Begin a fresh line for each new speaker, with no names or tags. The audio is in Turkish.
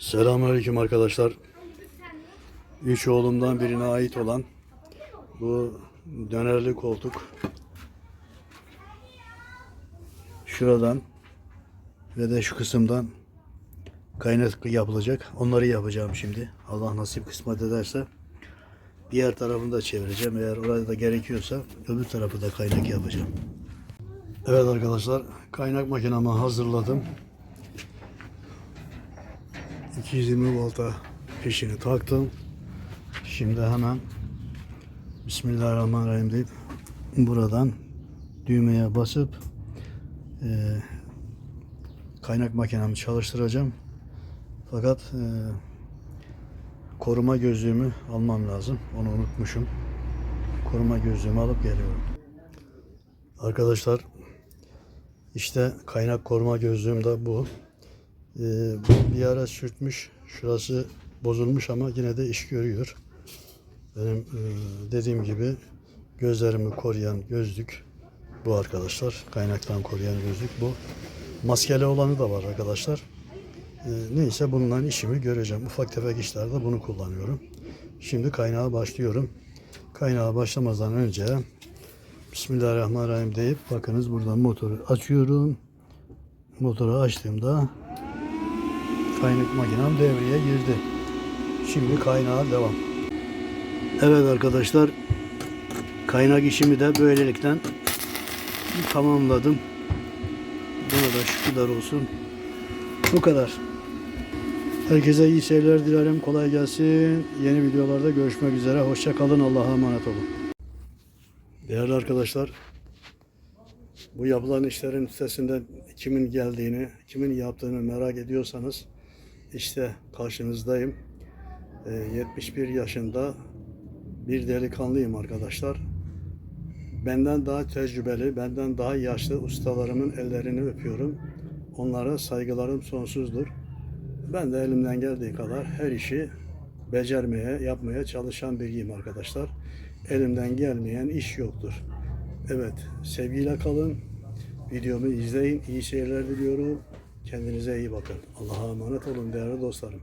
Selamünaleyküm arkadaşlar. Üç oğlumdan birine ait olan bu dönerli koltuk şuradan ve de şu kısımdan kaynak yapılacak. Onları yapacağım şimdi. Allah nasip kısmet ederse. Diğer tarafını da çevireceğim. Eğer orada da gerekiyorsa öbür tarafı da kaynak yapacağım. Evet arkadaşlar kaynak makinamı hazırladım. 220 volta fişini taktım. Şimdi hemen Bismillahirrahmanirrahim deyip buradan düğmeye basıp e, kaynak makinamı çalıştıracağım. Fakat e, koruma gözlüğümü almam lazım. Onu unutmuşum. Koruma gözlüğümü alıp geliyorum. Arkadaşlar işte kaynak koruma gözlüğüm de bu. Ee, bir ara sürtmüş. Şurası bozulmuş ama yine de iş görüyor. Benim e, dediğim gibi gözlerimi koruyan gözlük bu arkadaşlar. Kaynaktan koruyan gözlük bu. Maskeli olanı da var arkadaşlar. Ee, neyse bundan işimi göreceğim. Ufak tefek işlerde bunu kullanıyorum. Şimdi kaynağa başlıyorum. Kaynağa başlamadan önce Bismillahirrahmanirrahim deyip bakınız buradan motoru açıyorum. Motoru açtığımda kaynak makinem devreye girdi. Şimdi kaynağa devam. Evet arkadaşlar kaynak işimi de böylelikle tamamladım. Buna da şükürler olsun. Bu kadar. Herkese iyi seyirler dilerim. Kolay gelsin. Yeni videolarda görüşmek üzere. Hoşça kalın. Allah'a emanet olun. Değerli arkadaşlar, bu yapılan işlerin üstesinden kimin geldiğini, kimin yaptığını merak ediyorsanız işte karşınızdayım. Ee, 71 yaşında bir delikanlıyım arkadaşlar. Benden daha tecrübeli, benden daha yaşlı ustalarımın ellerini öpüyorum. Onlara saygılarım sonsuzdur. Ben de elimden geldiği kadar her işi becermeye, yapmaya çalışan biriyim arkadaşlar. Elimden gelmeyen iş yoktur. Evet, sevgiyle kalın. Videomu izleyin. İyi seyirler diliyorum. Kendinize iyi bakın. Allah'a emanet olun değerli dostlarım.